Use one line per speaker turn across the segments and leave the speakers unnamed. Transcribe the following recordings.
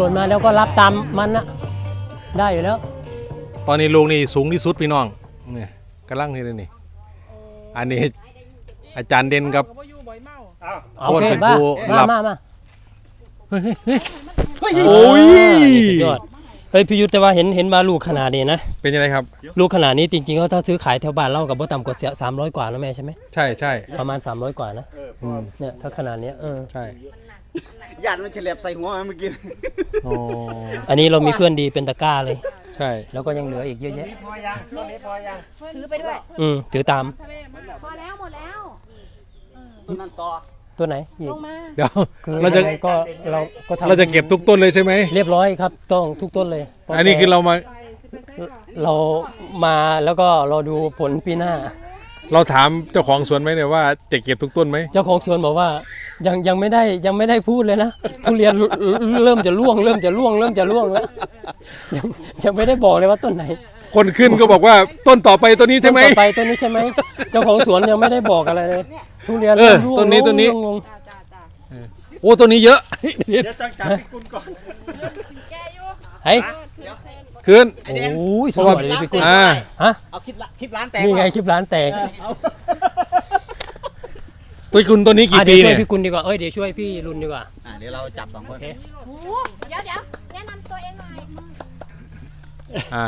ห้มันหล่นมาแล้วก็รับตามมันนะได้อยู่แล้ว
ตอนนี้ลุงนี่สูงที่สุดพี่น้องนี่กำลังนี่เลยนี่ อันนี้อาจารย์เด่นกับ
ก็บ่อยู่บ่อยเมา
โอเค
เป็น
มา
ผู้
มา
รับ
มามา
โอ้ย
สุดยอดเฮ้ยพี่ยุทธแต่ว่าเห็นเห็นมาลูกขนาดนี้นะ
เป็นยังไงครับ
ลูกขนาดนี้จริงๆเขาถ้าซื้อขายแถวบ้านเรากับบ่ต่ำกว่าสามร้อยกว่านะแม่ใช่ไหม
ใช่ใช่
ประมาณ300กว่านะ
อืม
เนี่ยถ้าขนาดเนี้ยเออ
ใช่
ญาติมันเฉลียบใส่หัวมันเมื่อกี้
อ๋อ
อันนี้เรามีเพื่อนดีเป็นตะกร้าเลย
ใช่
แล้วก็ยังเหลืออีกเยอะแยะ
พอยังตอนนี้พอยัง
ถือไปด้วย
อืมถือตาม
พอแล้วหมดแล้ว
ต้นนั้นต่อ
ตัวไหนอี
ล
ก
งมา
Dạ.
เดี๋ยว
คือ
เราจะ
ยังไงก็เราก็ทำ
เราจะเก็บทุกต้นเลยใช่ไหม
เรียบร้อยครับ ต้องทุกต้นเลย
อันนี้คือเรามา
เรามาแล้วก็รอดูผลปีหน้า
เราถามเจ้าของสวนไหมเนี่ยว่าจะเก็บทุกต้นไหม
เจ้าของสวนบอกว่า ยังยังไม่ได้ยังไม่ได้พูดเลยนะทุเรียนเริ่มจะร่วง เริ่มจะร่วง เริ่มจะร่วงแล้วยังยังไม่ได้บอกเลยว่าต้นไหน
คนขึ้นก็บอกว่าต้นต่อไปต้นนี้ใช่ไหม
ต้นต่อไปต้นนี้ใช่ไหมเจ้าของสวนยังไม่ได้บอกอะไรเลยทุเรียน
เออ
ร่วง
ต้นนี้ต้นนี้
ร่วงร่วง
โอ้ต้นนี้เยอะ
เดี๋ยวต้องจับพี่กุลก่อน
เฮ้ย
ขึ้น
โอ้ยสวยเลยพี่กุ้ง
อ่า
ฮะ
เอาคลิปละคลิปร้านแตก
นี่ไง
เปล่า
คลิปร้านแตก
เอา
ตัวคุณต้นนี้กี่
อะ
ปี
เดี๋ยวช่วย
เนี่ย
พี่กุลดีกว่า เอ้ยเดี๋ยวช่วยพี่รุนดีกว่า
อะเดี๋ยวเราจับสองคน
เดี๋ยวเดี๋ยวแนะนำตัวเองหน่อย
อ่า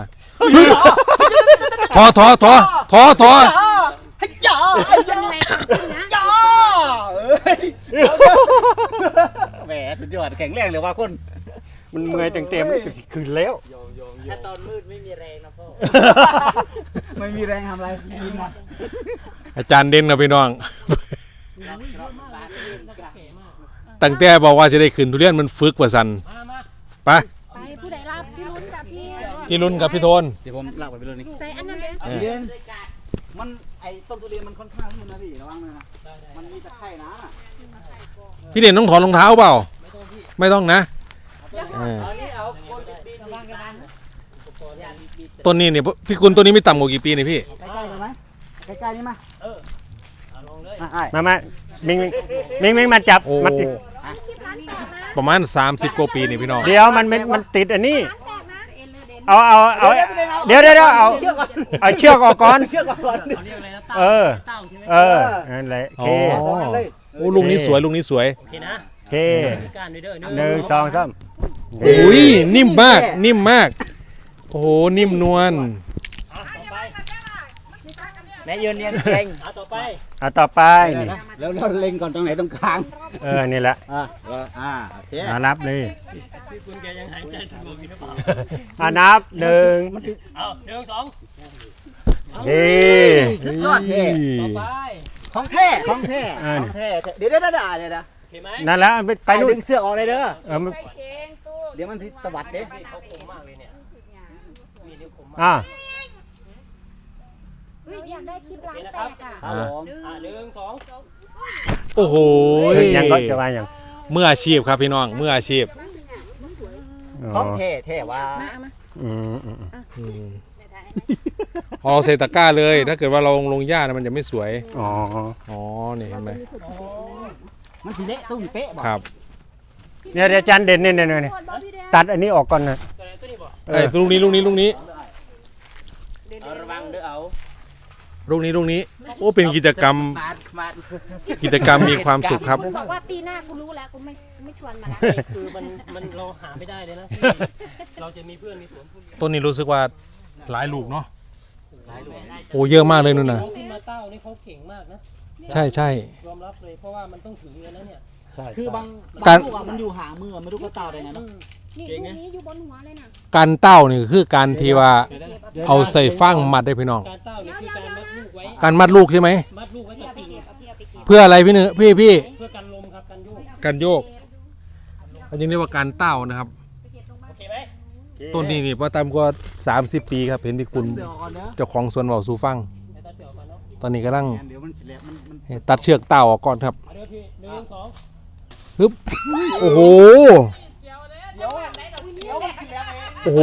ทอทอทอทอทอ
จ่อ
เป็นยังไงนะ
จ่อเอ้ยแหมสุดยอดแข็งแรงเลยว่าคน
มันเมื่อยเต็มๆมันก็สิคืนแล้ว
ไม่มีแรงทำอะไรยิงมา
อาจารย์เด่นกับพี่น้อง ตั้งแต่บอกว่าจะได้ขึ้นทุเรียนมันฝึกว่าสันไป
ไปผู้ใดรับพี่ลุ้นกับพี่
พี่รุ่นกับพี่โทน
เดี๋ยวผมลากไปไปเลยนี่
ใส่อันนั้นเลย
เออ
เรียนมันไอ้ต้นทุเรียนมันค่อนข้างนู่นนะพี่ระวังเลยนะมันมีตะไคร่นะ
พี่เด่นต้องถอดรองเท้าเปล่า ไม่ต้องนะเออต้นนี้เนี่ยพี่คุณต้นนี้ไม่ต่ำกว่ากี่ปีเนี่ยพี่
ใกล้ๆเลยไหมใกล้ๆนี่มาเอออะไอ้
มามามิงมิงมิงมาจับ
โอ้
มาติด
คลิปร้านแตกนะ
ประมาณ 30กว่าปีนี่พี่น้อง
เดี๋ยวมันมันมันติดอันนี้
ร้านแตกนะเอ็นเลยเด่น
เอาเอาเอาเดี๋ยวเดี๋ยวเดี๋ยวเอา
เชือกก่อน
เอาเชือกออกก่อน
เชือกก่อน
เออเออนั่นแหละโอ
อ๋
เค
อ
สองอันเลย
โอ้ลุงนี้สวยลุงนี้สวย
โอเคนะ
โอเค
การด้วยเด้อ
หนึ่งสองสาม
อุ้ยนิ่มมากนิ่มมาก โอ้โหนิ่มนวล
แม่ยืนเรียนเก่ง
เอาต่อไป
เอาต่อไปนี่
แล้วเราเล็งก่อนตรงไหนตรงกลาง
เออนี่แหละ
อ่าอ่าโอเค
เอานับเลย
พี่กุลแกยังหายใจสงบอยู่หรือเปล่า
เอานับหนึ่ง
เอาหนึ่งสอง
ดี
สุดยอดเท่
ต่อไป
ของแท้ของแท้ของแท้เดี๋ยวเดี๋ยวเดี๋ยวเดี๋ยวเดี๋ยว
โอเคไหม
นั่นแหละไปไป
ไป
นู่
ดึ
น
งเสื้อออกเลยเด้อ
เออมัน
เก่งตู้
เดี๋ยวมันสิตวัดเด้
เขาคมมากเลยเนี่ยมีนิ้วคมมาก
อ่า
เฮ้ยอยากได้ คลิปร้านแตกอะ
ครับผม
อะหนึ่งสอง
โอ้โห
ยังก็จะว่ายัง
เมื่ออาชีพครับพี่น้องเมื่ออาชีพ
ข
อ๋
อ
อง
แท้แท้ว่า
มาเอามา
อืมอืมอืม
อืมพอเราใส่ตะกร้าเลย ถ้าเกิดว่าเราลงลงหญ้านะมันจะไม่สวย
อ๋อ
อ๋อนี่เห็นไหม
มันสิเละตุ้มเป๊ะบอก
ครับ
เนี่ยเดี๋ยวอาจารย์เด่นเนี่ยเนี่ยเนี่ย
โคตรบอพี่แดง
ตัดอันนี้ออกก่อนนะ
ตัวไหนตัวนี้บ่
เอ้ยลูกนี้ลูกนี้ลูกนี้
ระวังเด้อเอา
ลูกนี้ลูกนี้ โอ้เป็นกิจกรรม
มาดมาด
กิจกรรมมีความสุขครับ
คุณบอกว่าปีหน้าคุณรู้แล้วคุณไม่ไม่ชวนมาแล้ว
นี่คือมันมันเราหาไม่ได้เลยนะที่เราจะมีเพื่อนมีสวนทุเรียน
ต้นนี้รู้สึกว่าหลายลูกเนาะโอ้เยอะมากเลยนู่นน่ะ
เขาขึ้นมาเต้านี่เขาเก่งมากนะ
ใช่ใช่
ยอมรับเลยเพราะว่ามันต้องถึงเลยนะเนี่ย
ใช่
คือบาง
กา
บารงลูกอะมันอยู่ห่างมือไม่รู้ก็เต่าได้ไงเนาะ
นี่
เก่ง
ลู
นะ
กนี้อยู่บนหัวเลยนะ
การเต้านี่คือการที่ว่าเอาใส่ฟางมัดได้พี่น้อง
การเต้านี่คือการมัดลูกไว้
การมัดลูกใช่ไหม
มัดลูกไว้กับกิ่ง
เพื่ออะไรพี่เนื้อพี่พี่
เพื่อกันลมครับกันโยก
การโยก อันนี้เรียกว่าการเต้านะครับ
โอเคไหม
ต้นนี้นี่พอตามกว่า30ปีครับเห็นพี่คุณ
เดี๋ยวก่อนเด้อ
เจ้าของสวนบอกสู่ฟัง
ให้ตาเสียวก่อนเนาะ
ตอนนี้กำลัง
เดี๋ยวมันสิเละมันมัน
ตัดเชือกเต้าออกก่อนครับ
เอาเดี๋ยวพี่หนึ่งสอง
ฮึบโอ้โห
เดี๋ยวเดี๋ยวมันสิเละเอง
โอ้โห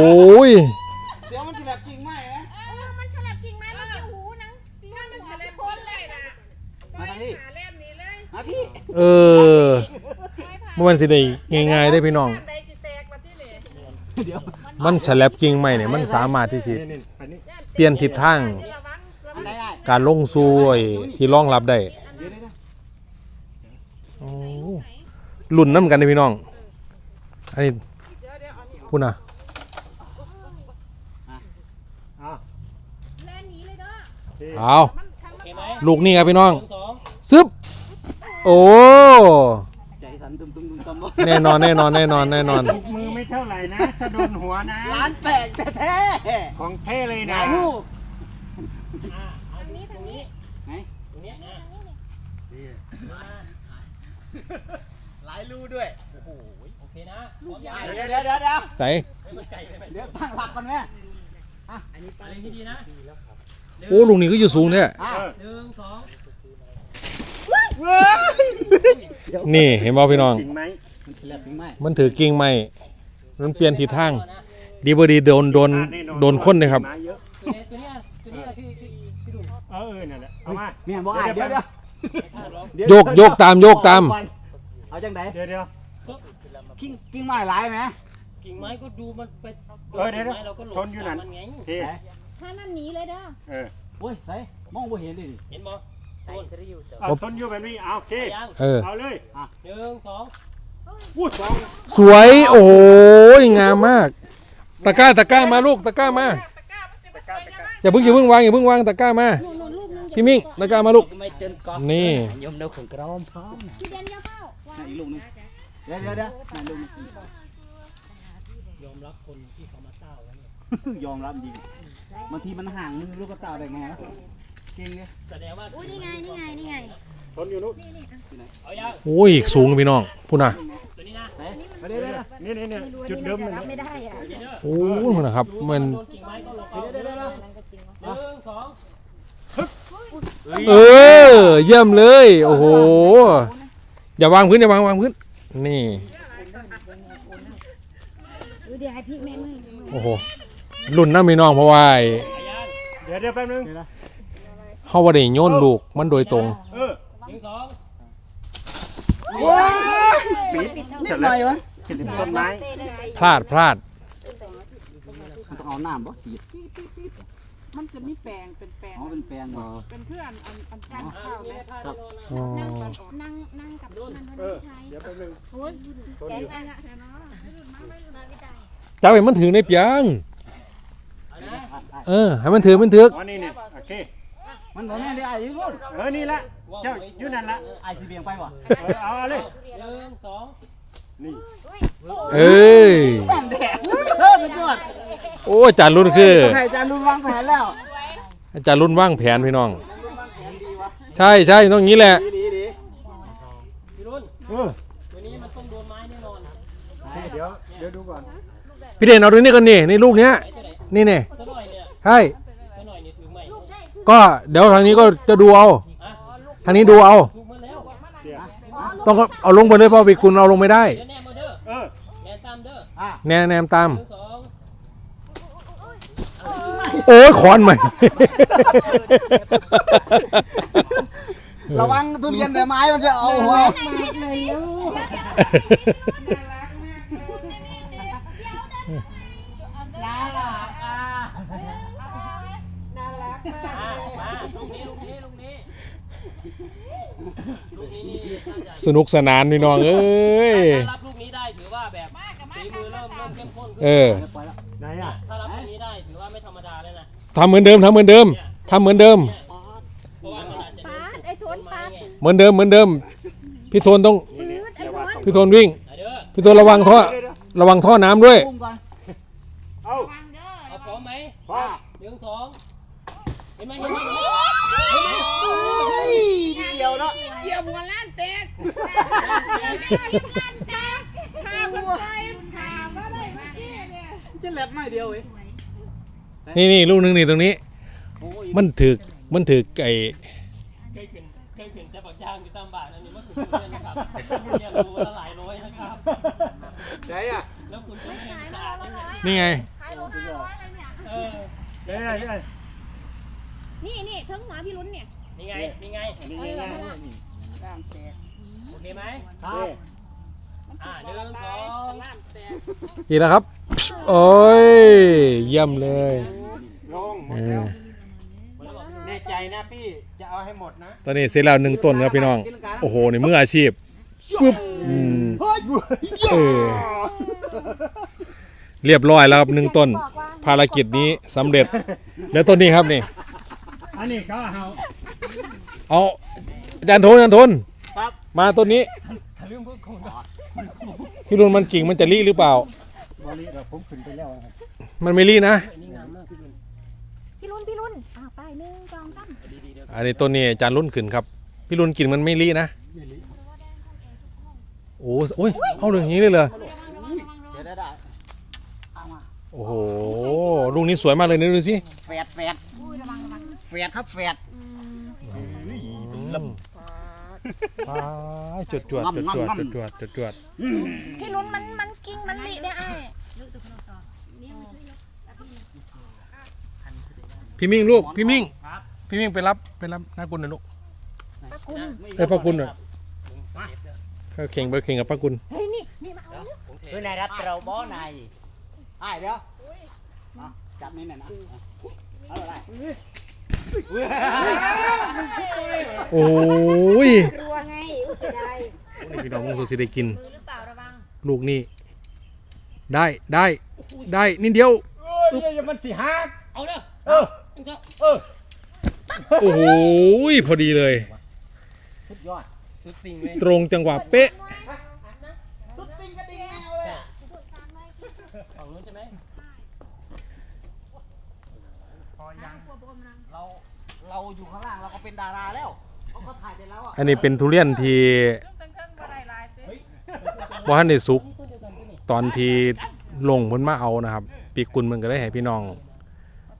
เดี๋ยวมันสิเละจริงไหมเอ๊ะ
เออมันฉลับกิ่งไม้มันจะหูนังถ้ามันฉลับพ้น เลยนะ
มาทางนี้มาพี่
เออบ่มันสิได้ง่ายๆได้พี่น้อง
ใดสิแตกมาที่นี่
เดี๋ยว
มันฉลับกิ่งไม้เนี่ยมันสามารถที่สิ
นี่นี่อันนี้
เปลี่ยนทิศทาง
ระวังระ
อั
วันง
ใดได้
การลงสู่ไอ้ที่รองรับได้
เดี๋ยวเดี๋ยวเดี๋ยว
โอ้ลุ่นน้ำกันเลยพี่น้อง อันนี้
เดี๋ยวเดี๋ยวเอานี่ออก
พูดนะ
เอา
แล่นหนีเลยเด้อ
เอา
มันทางมัน
ลูกนี่ครับพี่น้อง
สอง
ซึบ โอ้
ใจสั่นตุ้มตุ้มตุ้มตุ้มบ่
แน่นอนแน่นอนแน่นอนแน่นอน
มือไม่เท่าไหร่นะ ถ้าโดนหัวนะ
ร้านแตกแท้
ของเท่เลย
ๆไหน
นะ
ลูก
ทางนี้ทางนี้
ไหน
ตรงเนี้ยอะ
หลายรูด้วย
โอ้โห โอเคนะพร้อมยัง
เดี๋ยวเดี๋ยวเดี๋ยวเดี๋ยว
ไหน
ให้มันไกลไปไหม
เดี๋ยวตั้งหลักก่อนแม่
อะไรที่ดีนะ
โอ้ลูกนี่ก็อยู่สูงเนี่ย
อะ
หนึ่งสอง
นี่เห็นบ่พี่น้อง
จริงไหม
มันแฉลบจริงไหม
มันถือกิ่งไม้มันเปลี่ยนทิศทาง ดีบ่ดีโดนโดนโดนคนเลยครับ
มาเยอะ
ตัวเนี้ยตัวเนี้ยตัวเนี้ยพี่พี่พี่ดุน
เออเออนั่นแหละเอามา
เมียบอกอะเดี๋ยวเดี๋ยวเดี๋ว
โยกโยกตามโยกตาม
เอาจังได
เดี๋ยวเดี๋ยว
กิ้งกิ้งไม้หลายไหม
กิ่งไม้ก็ดูมันไป
เออเดี๋ยว
กิ่งไม้เราก็หลบ
ชนอยู่นั่น
มันไง
เท่
ไหน
ถ้านั่นหนีเลยเด้อ
เออ
โอ้ยใส่มองบ่เห็นดิ
เห็นบ่ โดน
เอาทนอยู่แบบนี้เอาโอเค
ยัง
เออ
เอาเลย
หนึ่งสอง
พูดสอง
สวยโอ้ยงามมาก ตะกร้าตะกร้ามาลูกตะกร้ามา
ตะกร้ามันจะมาใส่ยังไง
อย่าเพิ่งอย่าเพิ่งวางอย่าเพิ่งวางตะกร้ามา
หนูหนูลูกนึง
พี่มิ่งตะกร้ามาลูก
ไม่เจนก๊อก
นี่
ยมเดาของกระอมพร้อม
พี่เดนเยอะเปล่าวาง
อีกลูกนึงเดี๋ยวเดี๋ยวเดี๋ยวไหนลูกนึง
ยอมรับคนที่เขามาเต้าแล้วเนี่ย
ยอมรับจริงบางทีมันห่างมือลูกกระต่ายได้ไงนะ เก่งเลย
แสดงว่า
อุ้ยนี่ไงนี่ไงนี่ไง
ทนอยู่นู้น
เอายัง
โอ้ยอีกสูงพี่น้องพูดนะ
ตัวนี้นะ
ไหนไปเดี๋ยวเดี๋ยวเดี๋ยว
นี่นี่นี่จุดเดิมเลยนะ
ไม่ได้อะ
ตัวนี้เด้อ
โอ้ยมันนะครับมัน
โดนกิ่งไม้ก็หลบเอา
เดี๋ยวเดี๋ยวเดี๋ยว
หนึ่งสอง
เออ เยี่ยมเลย โอ้โห อย่าวางพื้นอย่าวางวางพื้น นี่
ดูเดี๋ยวให้พี่แม่มือ
โอ้โหรุ่นน้าพี่น้องเพราะว่าไอ้
เดี๋ยวเดี๋ยวแป๊บนึง
เฮาบ่ได้โยนลูกมันโดยตรง
เออ
หนึ่งสอง
ปิด
นิ
เสร็
ด
จ
ห
แล้
น่
ว
อยวะ
ขึ้นต้นไม้
พลาดพลาด
มันต้องเอาน้ำบ่สีด
มันจะมีแปลงเป็นแปลง
อ๋อเป็นแปลงเหรอ
เป็นเพื่อนอันอันปั้นข้าว
มี
เนี่ย
ผ้าที่นอนนะ
อ๋อ
นั่งนั่งกับนั่น
เอ
ด้วย
อ
ใช้
เดี๋ยวแป๊บนึง
โอ้ยแกงอะไรนะ
จับให้มันถือในเปียง
เอานะ
เออ ให้มันถือมันถือ
อ๋อนี่นี่โอเค
มันบอกแม่ได้ไอ้ยี่รุ่น
เออนี่ละเจ้าอยู่นั่นละ
ไอ้ที่เบี่ยงไปวะ
เออเอาเลย
หนึ่งสอง
นี่
เอ้ย
แม่งแดดเออสุดยอด
โอ้อาจารย์รุ่นคือ
ให้อาจารย์รุ่นวางแผนแล้ว
อาจารย์รุ่นว่างแผนพี่น้อง ใช่ใช่ต้องอย่างนี้แหละ
ดีดีดี
พี่รุ่น
เออ
ตัวนี้มันต้องโดนไม้แน่นอน
เดี๋ยวเดี๋ยวดูก่อน
พี่เด่นเอาตรงนี้กันนี่นี่ลูกเนี้ย
ไอ้ตัวไหน
นี่เนี่ย
ตัวหน่อยเนี่ย
ใช่ ก็เดี๋ยวทางนี้ก็จะดูเอา
อะ
ทางนี้ดูเอา
ถูกมาแล้ว
เดี๋ยว
ต้องเอาลงไปเลยเพราะวิกุลเอาลงไม่ได้
เดี๋ยวแนมมาเด้อ
เออ
แนมตามเด้อ
อะ
แนมแนมตาม
หนึ่งสอง
โอ้ยขอนใหม่
ระวังทุเรียนแต่ไม้มันจะเอาหัว
อะมาลูกนี้ลูกนี้ลูกนี้ลูกนี้นี่น่าจะ
สนุกสนานพี่น้องเอ้ย
ถ้ารับลูกนี้ได้ถือว่าแบบฝีมือเริ่มเริ่มเข้มข้นขึ้น
เออ
ปล่อยแล้ว
ไหนอะ
ถ้ารับลูกนี้ได้ถือว่าไม่ธรรมดาเลยนะ
ทำเหมือนเดิมทำเหมือนเดิมทำเหมือนเดิม
เพราะว่ามันอาจจะโด
ปานดไอ้โทนปาด
ไง
เหมือนเดิมเหมือนเดิม พี่โทนต้อง
ปืดไอ้โทน
พี่โทนวิ่ง
อะเด้อ
พี่โทนระวังท่อ
เดี๋ยวเดี๋ยว
ระวังท่อน้ำด้วย
ปุ้มก่อน
เอา
ทางเด้อ
เอาพร้อมไหม
พอ
หนึ่งสองเห็นไหมเห็นไหมเห็นไห
จะแหลบไม่เดียวเว้ย
นี่นี่ลูกหนึงนี่ตรงนี้
โอ้ย
มันถึกมันถึกไอ้
เคยขึ้นเคยขึ้นแต่บักย่างอยู่ตามบ้านอันนี้มันคือทุเรียนนะครับเรียนรู้ละหลายร้อยนะครับ
ไหนอะ
แล้วคุณจะเรียนสะอาดยังไง
นี่ไง
ขายโลห้าร้อยเลยเนี่ย
เออ
เดี๋ยวเดี๋ยวเดี๋ยว
นี่นี่ถึงหมาพี่ลุ้นเนี่ย
นี่ไงนี่ไง
อันนี้
เออ
ง่าย
นั่นน่ะ
ล้านแตก
โอเค ไหม
ครับ
ๆนี่
อ่าหนึ่งสอง
ล้านแตก
อีกแล้วครับ โอ้ย เยี่ยมเลย
ลงหม
เอ
ดแล้ว
อ
แน่ใจนะพี่ จะเอาให้หมดนะ
ตอนนี้เสร็จแล้วหนึ่งต้นครับพี่น้อง โอ้โหในมืออาชีพฟึบอืมเออเรียบร้อยแล้วครับหนึ่งต้น ภารกิจนี้สำเร็จ แล้วต้นนี้ครับนี่
อันนี้เขาเอา
เอาอาจารย์โทนอาจารย์โทน
ครับ
มาต้นนี้
ลืมพูดคง
พี่รุนมันกิ่งมันจะรีหรือเปล่า
บริเราผมขึ้นไปแล้วนะครับ
มันไม่รีนะ
นี่งามมากพี่ลุน
พี่รุ่นพี่รุ่นอ่าไปหนึ่งสองสาม
อันนี้ต้นนี้อาจารย์รุ่นขึ้นครับ พี่รุนกิ่งมันไม่รีนะโอ้โอ้ยเอาเรื่องอย่างนี้เลยเหรอ
เดี๋ยวได้ได้เอามา
โอ้โห ลูกนี้สวยมากเลยนะดูสิ
แฝดแฝดแฝดครับแฝด
ว้ายจวดจวดจวดจวดจวดจวดจวดจวด
พี่รุ่นมันมันกิ้งมันหลีได้ไอ้
พี่มิ่งลูกพี่มิ่งพี่มิ่งไปรับไปรับน้ากุลหน่อยลูก
ป้าคุณ
เอ้ยป้ากุลหน่อยเขาเข่งไปเข่งกับป้ากุล
เฮ้ยนี่นี่มาเอา
คือนายรัตเราบ่นายไอ้เดี๋ยวเอาจับนี่หน่อยนะเอาอะไร
โอ้ย
รัวไงอุ้ยเสียดาย
นี่พี่น้องคงสิได้กิน
มือหรือเปล่าระวัง
ลูกนี่ ได้ได้ได้นิดเดียว
เอ้ยอย่ามันสิหัก
เอาเด้อ
เออ
หนึ่งสอง
เออ
โอ้โหพอดีเลย
สุดยอด
สุดติ่งเลย
ตรงจังหวะเป๊ะ
สุดติงกระดิ่งแมวเลยอะ
ฝั่งนู้นใช่ไหม
เราเรา อยู่ข้างล่างเราก็เป็นดาราแล้วเขาเขาถ่ายไปแล้วอะ
อันนี้เป็นทุเรียนที่
ทั้งทั้งบ่ได้หลายเต้
ว่าทันได้สุกตอนที่ลงเพ้นมาเอานะครับ ปีกุลมันก็ได้ให้พี่น้อง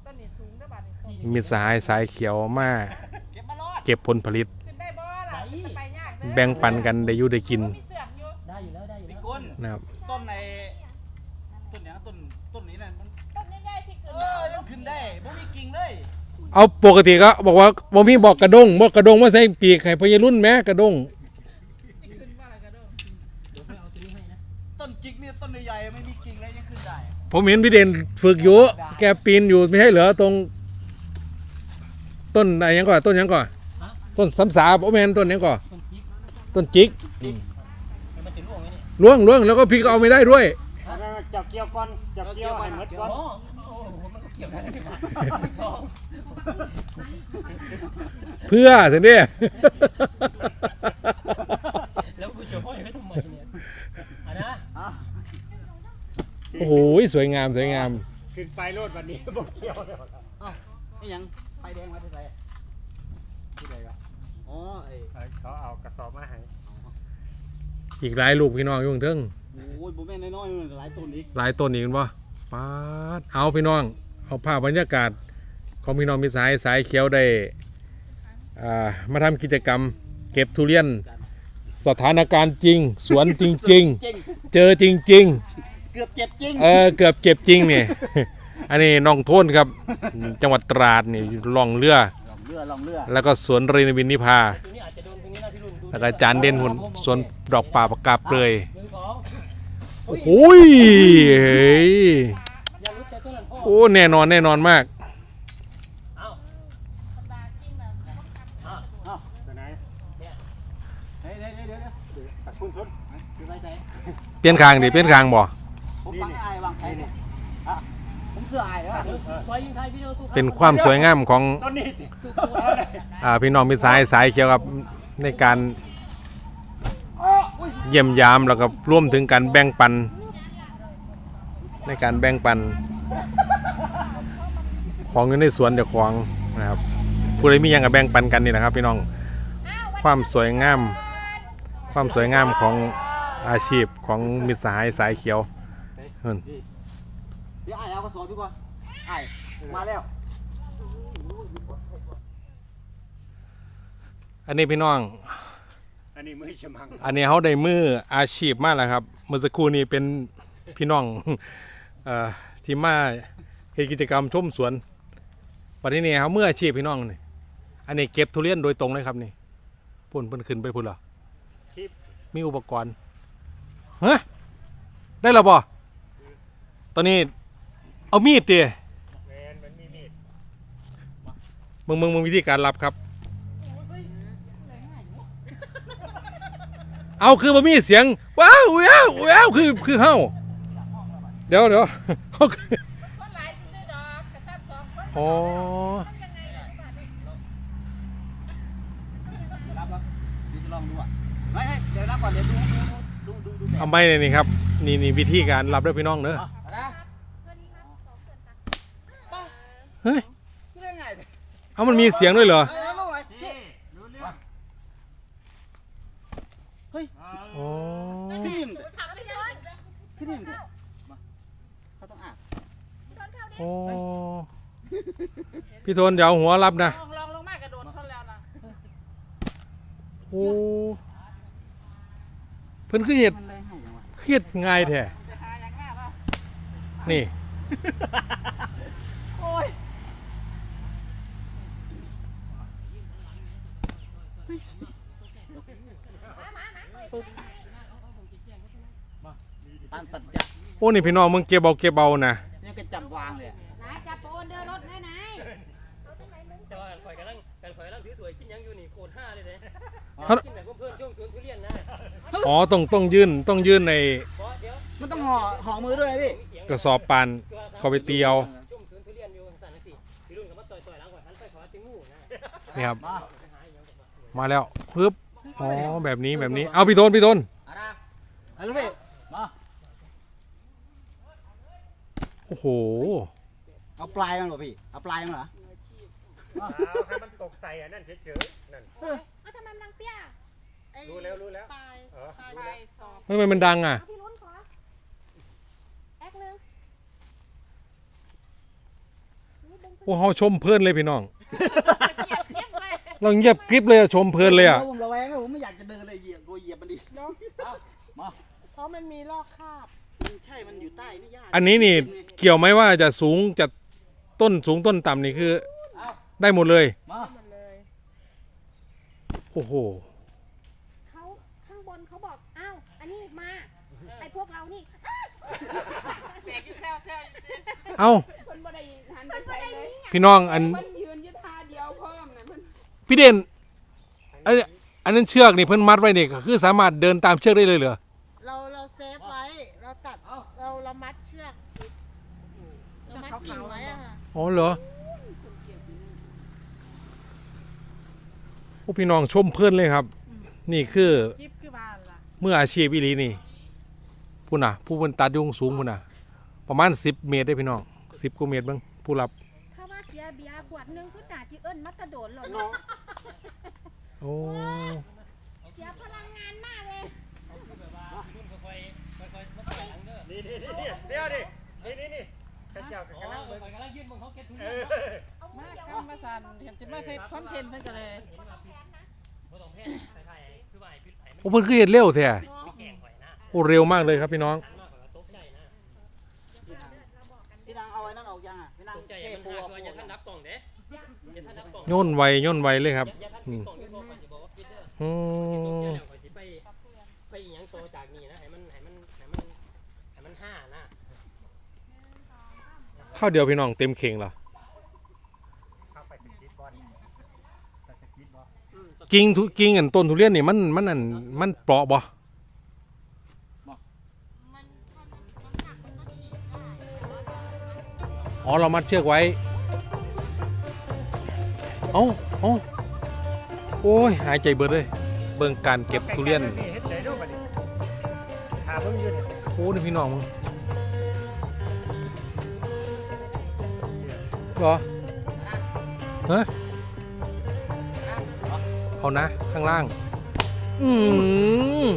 ต้นนี้สูงเด้อบัดนี้
มีสหายสายเขียวมา
เก็บมารอด
เก็บผลผลิต
ขึ้นได้บ่ล่ะจะไปยากเด้อ
แบ่งปันกันได้อยู่ได้กิน
มีเสือกอยู่
ได้อยู่แล้วได้อยู่
พี่
แล้ว
กุล
นะครับ
ต้นในต้นเนี้ยต้นต้นนี้น่ะมัน
ต้นใหญ่ๆที่ขึ้น
เออยังขึ้นได้ไม่มีกิ่งเลย
เอาปกติก็บอกว่าบ่มีบอกกระดงบอกกระดงว่าใส่ปีกให้พญรุ่นแม้กระดง
ที่ขึ้นว่าอะไรกันเด้อ
ต้นจิกเนี่ยต้นใหญ่ๆไม่มีกิ่งเลยยังขึ้นได้
ผมเห็นพี่เด่นฝึกอยู่แกปีนอยู่ไม่ใช่เหรอตรง ต้นอะไรยังก่อนต้นยังก่อนต้นสำสาโอแมนต้นยังก่อน
ต้นจิ๊ก
ต้นจิก
มันจะร่วงไหมเนี่ย
ล่วงล่วงแล้วก็พี่ก็เอาไม่ได้ด้วย
เอานั่นน่ะจับเกี่ยวก่อนจับเกี่ยวให้หมดก่อน
โอ้โหมันก็เกี่ยวกันนะสอง
เพื่อสิเนี่ย
แล้วกูจะพ่ออย่างนี้ทำไมเนี่ยอะนะ
อะ
โอ้โหสวยงามสวยงาม
ขึ้นไปโลดวันนี้บอกเกี่ยวแล้ว
เอ้านี่ยังไฟแดงมาที่ไหนที่ไหนวะอ๋อไอ้
เขาเอากระสอบมาให้
อีกหลายลูกพี่น้องอยู่เทิง
โอ้ยบุแม่นน้อยๆมันหลายต้นอีก
หลายต้นอีกกันปะป๊าดเอาพี่น้อง เอาภาพบรรยากาศ ของพี่น้องมีสายสายเขียวได้อ่ามาทำกิจกรรมเก็บทุเรียนสถานการณ์จริง สวนจริง
จริง
ๆเจอจริง
เกือบเจ็บจริง
ๆเออเกือบเจ็บจริงเนี่ยอันนี้น้องโทนครับ จังหวัดตราดนี่ล่องเรือ
ลองเรือลองเรือ
แล้วก็สวนเรนวินนิพา
ตรงนี้อาจจะโดนตรงนี้นะพี่ลุงดู
แล้วก็จานเด่นหุ่นสวนดอกป่าประกาศเปลย
หนึ่งสอง
โอ้โหยเฮ้ย
อย่ารู้ใจต้นนั้นพ่อ
โอ้แน่นอนแน่นอนมาก
เอา
ตากิ้งน่ะ
เอา
ตัวไหน
เฮ้ยเดี๋ยวเดี๋ยวเดี๋ยวเดี๋ยว
ตักคุณทุน
คือไรใจ
เปลี่ยนคางดิเปลี่ยนคางบ่
ผมฟังไอ้วางใครเนี่ยอะผมเสื้อไอ้แล้ว
ไว้ยิงไทยพี่เดียวสู้
เป็นความสวยงามของ
ต้นนี้
อ่าพี่น้องมิตรสายสายเขียวครับในการเยี่ยมยามแล้วก็ร่วมถึงการแบ่งปัน ในการแบ่งปัน ของอยู่ในสวนเจ้าของนะครับผู้ใดมีหยังกับแบ่งปันกันนี่นะครับ พี่น้องความสวยงาม ความสวยงามของ อาชีพของมิตรสหายสายเขียวเอิ่น
เดี๋ยวไอ้เอากระสอบดูก่อนไอ้มาแล้ว
อันนี้พี่น้อง
อันนี้มือฉมัง
อันนี้เขาได้มืออาชีพมากแล้วครับ เมื่อสักครู่นี้เป็นพี่น้องเอ่อที่มาเฮ็ดกิจกรรมชมสวนปัจจุบันนี้เขามืออาชีพพี่น้องนี่อันนี้เก็บทุเรียนโดยตรงเลยครับนี่พุ่นเพิ่นขึ้นไปพุ่นเหรอ
คลิป
มีอุปกรณ์ ฮะได้แล้วบ่ตอนนี้ เอามีดเตีย
แมนมันมีมีด
มึงมึงมึงวิธีการรับครับ เอาคือบ่มีเสียง ว้าวว้าวว้าวคือคือเฮาเดี๋ยวเดี๋ยวเอาคือ
คนหลายซื้อดอกกระตับสองคน
อ๋อ
รับแล้วเดี๋ยวจะลองดูอะเฮ้ยเดี๋ยวรับก่อนเดี๋ยวดูดู ดูดูดูแบบ
ทำไมเนี่ยนี่ครับนี่นี่วิธีการรับด้วยพี่น้องเนอะ
อะนะ
เฮ้ย
เรื่องไง
เอามันมีเสียงด้วยเหรอ
เออลูกไหน
นี่รู้เรื่อง
อ๋อ
พี่นิ่ม
ทำไม่ได้
พี่นิ่มมาเขาต้องอ่าน
โอ้พี่โทนเดี๋ยวเอาหัวรับนะ
ลองลองลงมากระโดดเขาแล้วนะ
โอ้ เพิ่นคือเห็ด
มันแรงให้ยังวะ
เครียดง่ายแท้
จะหาอย่างง่ายว่า
นี่
โอ้ยปานสัจจะ
โอ้นี่พี่น้องมึงเก็บเอาเก็บเอานะ
นี่ก็จับวางเลยอะ
นายจับโอนเดินรถได้ไหน
แต่ว่าข่อยกำลังการข่อยกำลังถือสวยกินยังอยู่นี่โคตรห้าเลยเด้
ฮะ
กินแอ๋
อต้องต้องยื่นต้องยื่นใน
เพราะเดี๋ยว
มันต้องห่อห่อมือด้วยพี่
มีเสียง
กระสอบปานเข้าไปเตียว
ช่วงสวนทุเรียนอยู่สั่นสิพี่รุ่นก็มาต่อยๆหลังข่อยหันไปขอจิงูนะ
นี่ครับ
มา
มาแล้วปึ๊บอ๋อแบบนี้แบบนี้เอาพี่โทนพี่โทน
เอานะเอาลูกพี่มา
โอ้โห
เอาปลายมันเหรอพี่เอาปลายมันเหรอ
เอาให้มันตกใส่อันนั้นเฉยๆนั่น
เอ้าทำไมมันนังเปี้ย
รู้แล้วรู้แล้ว
ตาย
เออ
ตาย
รู้
ไป
แล้ว
สอบ
ไม่มันมันดังอะ
เอาพี่ลุ้นขอแอคหนึ่งนี่ดึงขึ้น
โอ้เขาชมเพลินเลยพี่น้อง
เกียบเก็บเลย
เราเงียบกริบเลยอะชมเพลินเลยอะ
ผมระแวงอะผมไม่อยากจะเดินเลยเหยียบกลัวเหยียบมันดิ
เพราะมันมีลอกคราบ
มันใช่ มันอยู่ใต้ไม่ยาก
อันนี้นี่เกี่ยวไหมว่าจะสูงจะต้นสูงต้นต่ำนี่คือ ได้หมดเลย
มา
มันเลย
โอ้โห
เขาข้างบนเขาบอก อ้าว อันนี้มา ไอพวกเรานี่
เด็กอยู่แซวแซว
เอ้า
คนบ่ได้หัน
มั
ไป
นบ่
ใส่
ได้
เลย
นี่ไง
พี่น้องอัน
มันยืนอยืดท่าเดียวพร้อมนะมัน
พี่เด่นไอ้อันนั้นเชือกนี่เพิ่นมัดไว้นี่ก็คือสามารถเดินตามเชือกได้เลยเหรอ
เราเราเซฟไว้ เราตัดเราเรามัดเชือกเรามัดกิ่งไว้อะค่ะ
อ๋อเหรอโอ้พี่น้องชมเพลินเลยครับ นี่คือ
กิฟคือบ้านล่ะ
เมื่ออาชีพอีหลีนี่ พูดน่ะ ผู้เพิ่นตัดยุงสูงพูดน่ะ ประมาณ 10 เมตรได้พี่น้อง10กว่าเมตรเบ้างผู้รับ
ถ้าว่าเสียเบียร์ขวดหนึงคือจ่าจิเอิ้นมัตตะโดนหรอ
น้อง
โอ้
เสียพลังงานมากเลย
นี่นี่นี่เดี๋ยวดินี่นี่นี่ข้าเจ้ากับ
อ๋อกำ
ลังเบิ่ง
ข่อยกำลังยื่นมึงเขาเก็บทุ
เอ
เรียน
อ
เอามื
มา
อเดียว
ข้ามมาสันเห็นจะมาเพจคอนเทนต์เพิ่นก็เลย
บ่ต้องแทนนะ
บ่ต้องแพ้ใครๆคือว่าไอ้พิษไผมัน
โอ้เพิ่นคือเฮ็ดเร็วแท้
แกล้งข่อยนะ
โอ้เร็วมากเลยครับพี่น้อง
นุ่นะ
พี่นางเอาไว้นั่นออกยังอะพี่นาง
ใจ
เท
มัน
ปู
หา
เอา
คือ
ปู
อย่าท่านนับกล่องเด้อย่าท่านนับกล่อง
ย่นไวย่นไวเลยครับ
อย่าท่าน
อืม
กล่องที่บอกก่อนจะบอกว่าพิษเด้อ
อื
ตกใจ
ม
แล้วข่อยสิไปไปอีหยังโตจากนี่นะให้มันให้มันให้มันให้มันห้านะ
ข้าวเดียวพี่น้องเต็มเข่งเหรอ
เข้าไปสกิดบอลไปสกิดบอล
กิ่งทุกิ่งอันต้นทุเรียนนี่มันมันอันมันเปราะบ่ อ๋อ เรามัดเชือกไว้ เอ้าเอ้าโอ้ย หายใจเบิดเลย เบิ่งการเก็บทุเรียน
เฮ็ดได้ด้วยบัดนี้หาเบิ่งอยู่นี่
โอ้นี่พี่น้องมึงเหรอฮะเอานะ ข้างล่าง อืม